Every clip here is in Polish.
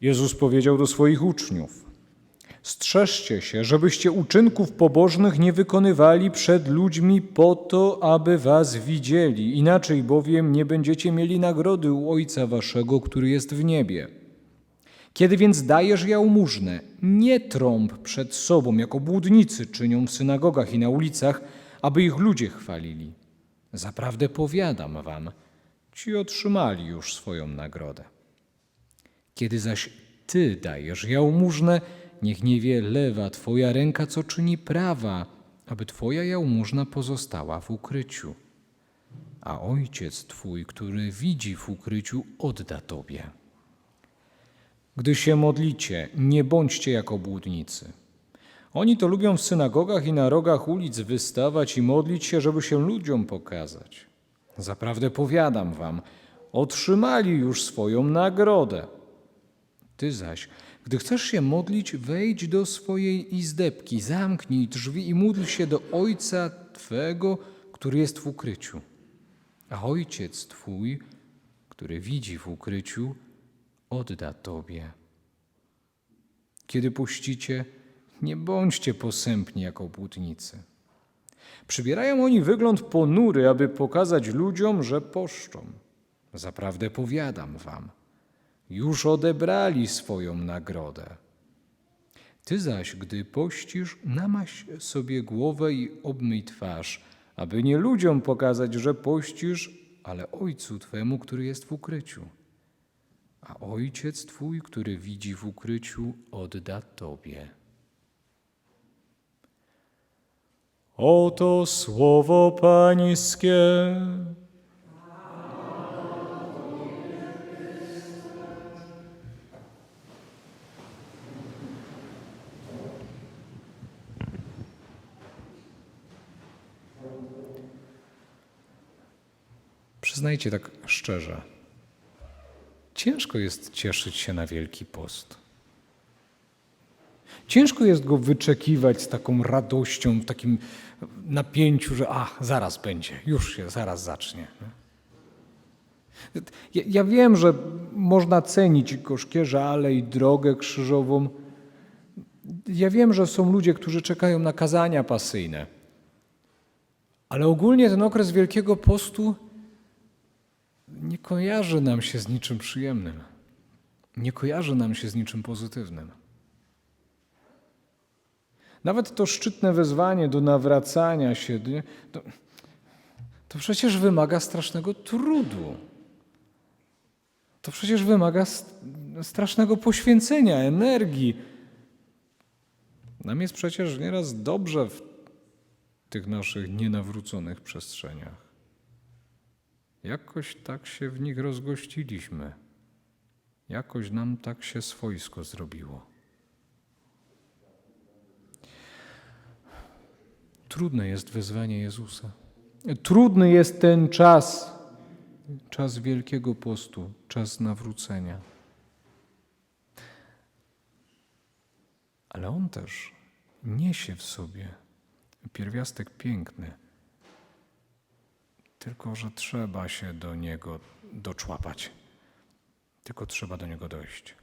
Jezus powiedział do swoich uczniów: Strzeżcie się, żebyście uczynków pobożnych nie wykonywali przed ludźmi po to, aby was widzieli, inaczej bowiem nie będziecie mieli nagrody u Ojca waszego, który jest w niebie. Kiedy więc dajesz jałmużnę, nie trąb przed sobą, jak obłudnicy czynią w synagogach i na ulicach, aby ich ludzie chwalili. Zaprawdę powiadam wam, ci otrzymali już swoją nagrodę. Kiedy zaś ty dajesz jałmużnę, niech nie wie lewa twoja ręka, co czyni prawa, aby twoja jałmużna pozostała w ukryciu. A ojciec twój, który widzi w ukryciu, odda tobie. Gdy się modlicie, nie bądźcie jak obłudnicy. Oni to lubią w synagogach i na rogach ulic wystawać i modlić się, żeby się ludziom pokazać. Zaprawdę powiadam wam, otrzymali już swoją nagrodę. Ty zaś, gdy chcesz się modlić, wejdź do swojej izdebki, zamknij drzwi i módl się do Ojca Twego, który jest w ukryciu. A Ojciec Twój, który widzi w ukryciu, odda Tobie. Kiedy puścicie, nie bądźcie posępni jak obłudnicy. Przybierają oni wygląd ponury, aby pokazać ludziom, że poszczą. Zaprawdę powiadam wam, już odebrali swoją nagrodę. Ty zaś, gdy pościsz, namaś sobie głowę i obmyj twarz, aby nie ludziom pokazać, że pościsz, ale Ojcu Twemu, który jest w ukryciu. A Ojciec Twój, który widzi w ukryciu, odda Tobie. Oto słowo Pańskie. Przyznajcie tak szczerze, ciężko jest cieszyć się na Wielki Post. Ciężko jest go wyczekiwać z taką radością, w takim napięciu, że a, zaraz będzie, już się, zaraz zacznie. Ja, ja wiem, że można cenić gorzkie żale i drogę krzyżową. Ja wiem, że są ludzie, którzy czekają na kazania pasyjne. Ale ogólnie ten okres Wielkiego Postu nie kojarzy nam się z niczym przyjemnym. Nie kojarzy nam się z niczym pozytywnym. Nawet to szczytne wezwanie do nawracania się, to, to przecież wymaga strasznego trudu. To przecież wymaga st- strasznego poświęcenia, energii. Nam jest przecież nieraz dobrze w tych naszych nienawróconych przestrzeniach. Jakoś tak się w nich rozgościliśmy. Jakoś nam tak się swojsko zrobiło. Trudne jest wezwanie Jezusa. Trudny jest ten czas, czas Wielkiego Postu, czas nawrócenia. Ale on też niesie w sobie pierwiastek piękny, tylko że trzeba się do niego doczłapać, tylko trzeba do niego dojść.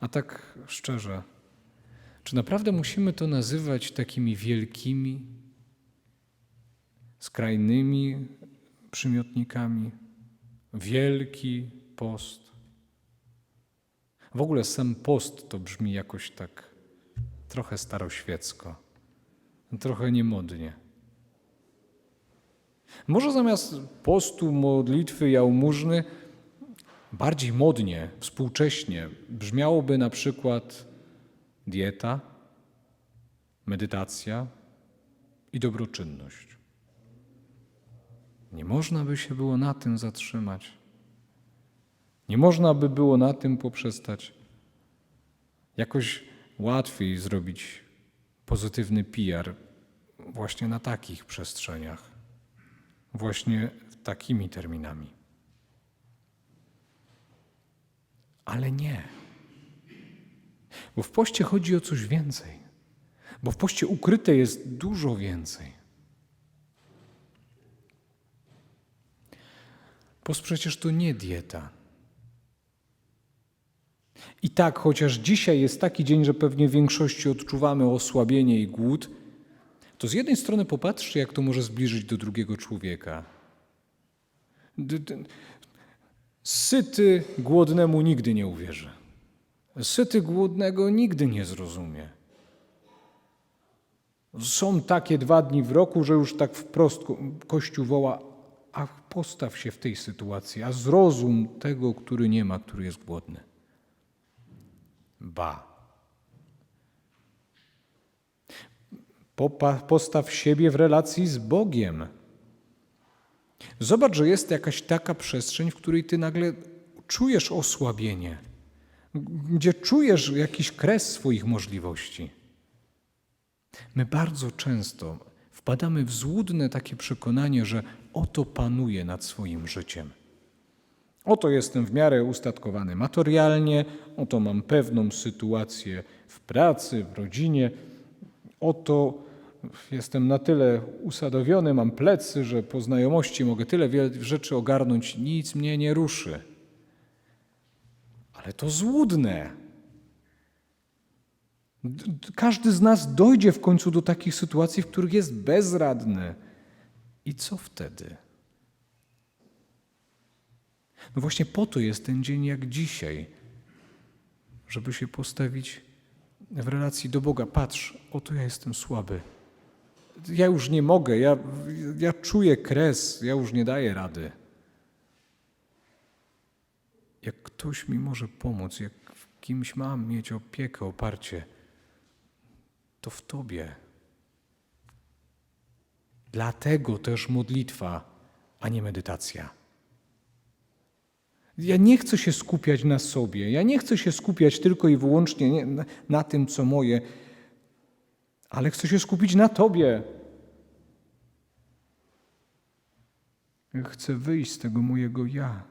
A tak szczerze, czy naprawdę musimy to nazywać takimi wielkimi, skrajnymi przymiotnikami? Wielki post. W ogóle sam post to brzmi jakoś tak trochę staroświecko, trochę niemodnie. Może zamiast postu, modlitwy, jałmużny bardziej modnie, współcześnie brzmiałoby na przykład dieta, medytacja i dobroczynność. Nie można by się było na tym zatrzymać. Nie można by było na tym poprzestać. Jakoś łatwiej zrobić pozytywny PR właśnie na takich przestrzeniach, właśnie takimi terminami. Ale nie. Bo w poście chodzi o coś więcej. Bo w poście ukryte jest dużo więcej. Post przecież to nie dieta. I tak, chociaż dzisiaj jest taki dzień, że pewnie w większości odczuwamy osłabienie i głód, to z jednej strony popatrzcie, jak to może zbliżyć do drugiego człowieka. Syty głodnemu nigdy nie uwierzy. Syty głodnego nigdy nie zrozumie. Są takie dwa dni w roku, że już tak wprost ko- Kościół woła, a postaw się w tej sytuacji, a zrozum tego, który nie ma, który jest głodny. Ba. Postaw siebie w relacji z Bogiem. Zobacz, że jest jakaś taka przestrzeń, w której ty nagle czujesz osłabienie, gdzie czujesz jakiś kres swoich możliwości. My bardzo często wpadamy w złudne takie przekonanie, że oto panuję nad swoim życiem. Oto jestem w miarę ustatkowany materialnie, oto mam pewną sytuację w pracy, w rodzinie, oto jestem na tyle usadowiony, mam plecy, że po znajomości mogę tyle rzeczy ogarnąć, nic mnie nie ruszy. Ale to złudne. Każdy z nas dojdzie w końcu do takich sytuacji, w których jest bezradny. I co wtedy? No właśnie po to jest ten dzień jak dzisiaj, żeby się postawić w relacji do Boga. Patrz, oto ja jestem słaby. Ja już nie mogę, ja, ja czuję kres, ja już nie daję rady. Jak ktoś mi może pomóc, jak w kimś mam mieć opiekę, oparcie, to w Tobie. Dlatego też modlitwa, a nie medytacja. Ja nie chcę się skupiać na sobie, ja nie chcę się skupiać tylko i wyłącznie nie, na, na tym, co moje, ale chcę się skupić na Tobie. Ja Chcę wyjść z tego mojego ja.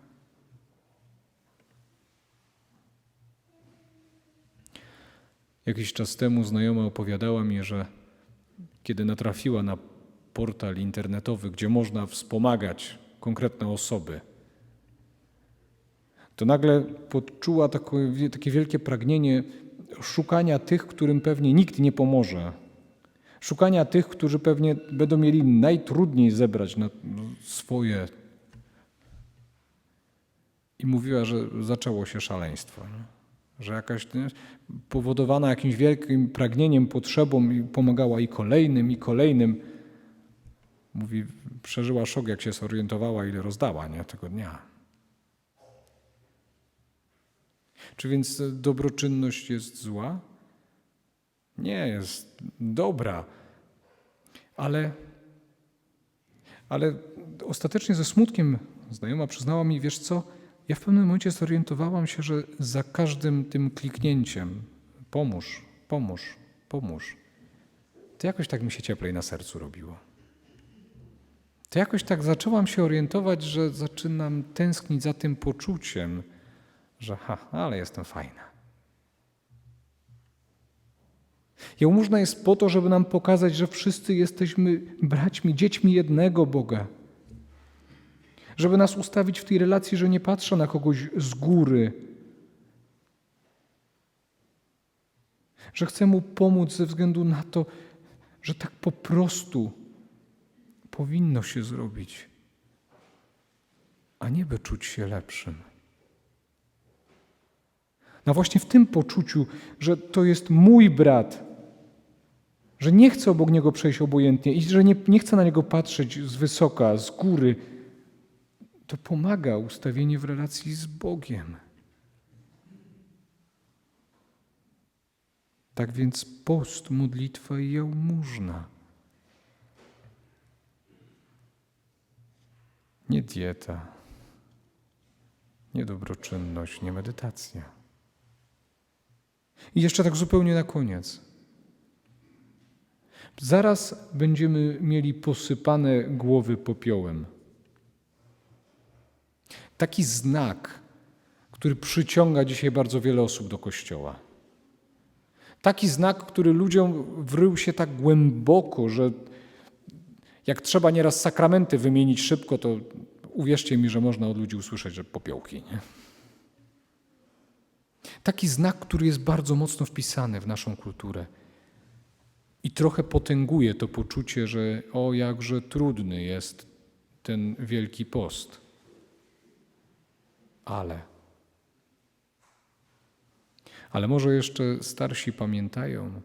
Jakiś czas temu znajoma opowiadała mi, że kiedy natrafiła na portal internetowy, gdzie można wspomagać konkretne osoby, to nagle poczuła takie, takie wielkie pragnienie szukania tych, którym pewnie nikt nie pomoże. Szukania tych, którzy pewnie będą mieli najtrudniej zebrać na swoje. I mówiła, że zaczęło się szaleństwo. Nie? Że jakaś nie, powodowana jakimś wielkim pragnieniem, potrzebą i pomagała i kolejnym, i kolejnym. Mówi, przeżyła szok, jak się zorientowała, ile rozdała nie, tego dnia. Czy więc dobroczynność jest zła? Nie, jest dobra. Ale, ale ostatecznie ze smutkiem znajoma przyznała mi, wiesz co, ja w pewnym momencie zorientowałam się, że za każdym tym kliknięciem pomóż, pomóż, pomóż, to jakoś tak mi się cieplej na sercu robiło. To jakoś tak zaczęłam się orientować, że zaczynam tęsknić za tym poczuciem, że ha, ale jestem fajna. Jałmużna jest po to, żeby nam pokazać, że wszyscy jesteśmy braćmi, dziećmi jednego Boga. Żeby nas ustawić w tej relacji, że nie patrzę na kogoś z góry. Że chcę mu pomóc ze względu na to, że tak po prostu powinno się zrobić, a nie by czuć się lepszym. No właśnie w tym poczuciu, że to jest mój brat, że nie chcę obok niego przejść obojętnie i że nie, nie chcę na niego patrzeć z wysoka, z góry, to pomaga ustawienie w relacji z Bogiem. Tak więc post, modlitwa i jałmużna. Nie dieta, nie dobroczynność, nie medytacja. I jeszcze tak zupełnie na koniec. Zaraz będziemy mieli posypane głowy popiołem. Taki znak, który przyciąga dzisiaj bardzo wiele osób do kościoła. Taki znak, który ludziom wrył się tak głęboko, że jak trzeba nieraz sakramenty wymienić szybko, to uwierzcie mi, że można od ludzi usłyszeć, że popiołki. Nie? Taki znak, który jest bardzo mocno wpisany w naszą kulturę. I trochę potęguje to poczucie, że o jakże trudny jest ten wielki post. Ale. Ale może jeszcze starsi pamiętają,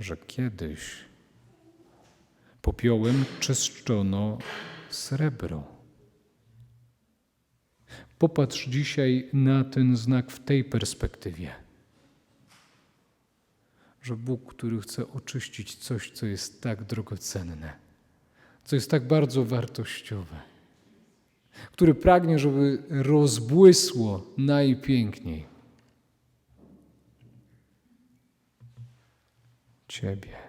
że kiedyś popiołem czyszczono srebro. Popatrz dzisiaj na ten znak w tej perspektywie. Że Bóg, który chce oczyścić coś, co jest tak drogocenne, co jest tak bardzo wartościowe, który pragnie, żeby rozbłysło najpiękniej Ciebie.